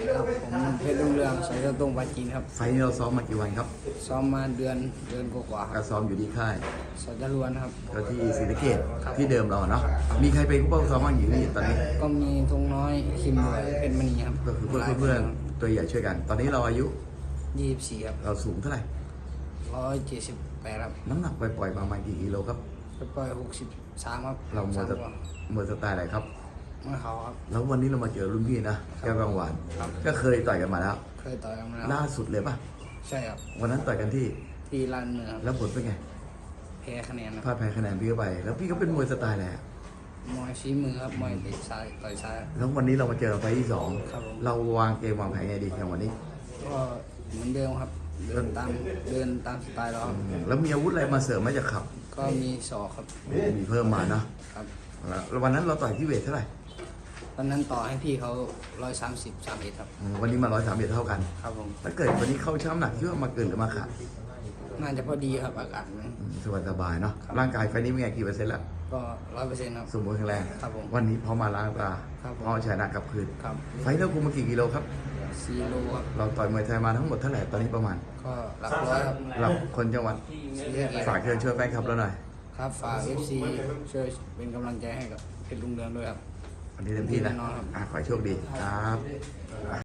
สวัสดีครับผมเพชรรุ่งเรืองสายตะตรงปาจีนครับไฟล์นี้เราซ้อมมากี่วันครับซ้อมมาเดือนเดือนกว่าๆคก็รับซ้อมอยู่ที่ค่ายสจรวนครับ ก็ที่ศรีสะเกษที่เดิมเราเนาะมีใครเป็นผู้เป้าซ้อมบ้างอยู่นี่ตอนนี้ ก็มีธงน้อยคิมด้วยเป็นมณีครับก็คือเพื่อนเพื่อนๆตัวใหญ่ช่วยกัน ตอนนี้เราอายุยี่สิบสี่ครับเราสูงเท่าไหร่ ร้อยเจ็ดสิบแปดครับน้ำหนักปล่อยๆประมาณกี่กิโลครับ ไปปล่อยหกสิบสามครับเรามวยสามสกว่ามวยสไตล์อะไรครับ เมื่อเขาครับ แล้ววันนี้เรามาเจอรุ่นพี่นะแก้วกังวานครับ ก็เคยต่อยกันมาแล้ว เคยต่อยกันมาแล้วล่าสุดเลยป่ะ ใช่ครับวันนั้นต่อยกันที่ที่ลานเมืองครับแล้วผลเป็นไงแพ้คะแนนคพลารับดแพ้คะแนนพี่เข้าไป แล้วพี่ก็เป็นมวยสไตล์แหละ มวยชี้มือครับมวยเตะซ้ายต่อยซ้ายแล้ววันนี้เรามาเจอไฟล์ที่สอง ครับผม เราวางเกมวางแผนไงดีอย่างวันนี้ ก็เหมือนเดิมครับ เดินตามเดินตามสไตล์เราครับแล้วมีอาวุธอะไรมาเสริมไหมจากขับ ก็มีศอกครับมีเพิ่มมาเนาะครับ แล้ววันนั้นเราต่อยที่เวทเท่าไหร่ต อนนั้นต่อให้พี่เขาร้อยสามสิบสามเอ็ดครับ อืมวันนี้มาร้อยสามเอ็ดเท่ากัน ครับผม ถ้าเกิดวันนี้เข้าช่ำหนักคิดว่ามาเกินหรือมาขาดน่าจะพอดีครับอากาศมันสบายสบายๆเนาะ ร่างกายไฟล์นี้เป็นไงกี่เปอร์เซ็นต์ละก็ร้อยเปอร์เซ็นต์ครับ สมบูรณ์แข็งแรง ครับผมวันนี้พอมาล้างตาครับผม พอชนะกลับคืน ครับไฟล์เราคุมมากี่กิโลครับ ซีโลครับ เราต่อยมวยไทยมาทั้งหมดเท่าไหร่ตอนนี้ประมาณ ก็หลักร้อยครับเราคนจังหวัดซีเรียสเลยฝากเชิญช่วยแฟนคลับเราหน่อย ครับฝากเอฟซีช่วยเป็นกำลังใจให้กับเพชรลุงเรืองด้วยครับ วันนี้เต็มที่นะแน่นอนครับอะขอให้โชคดีครับ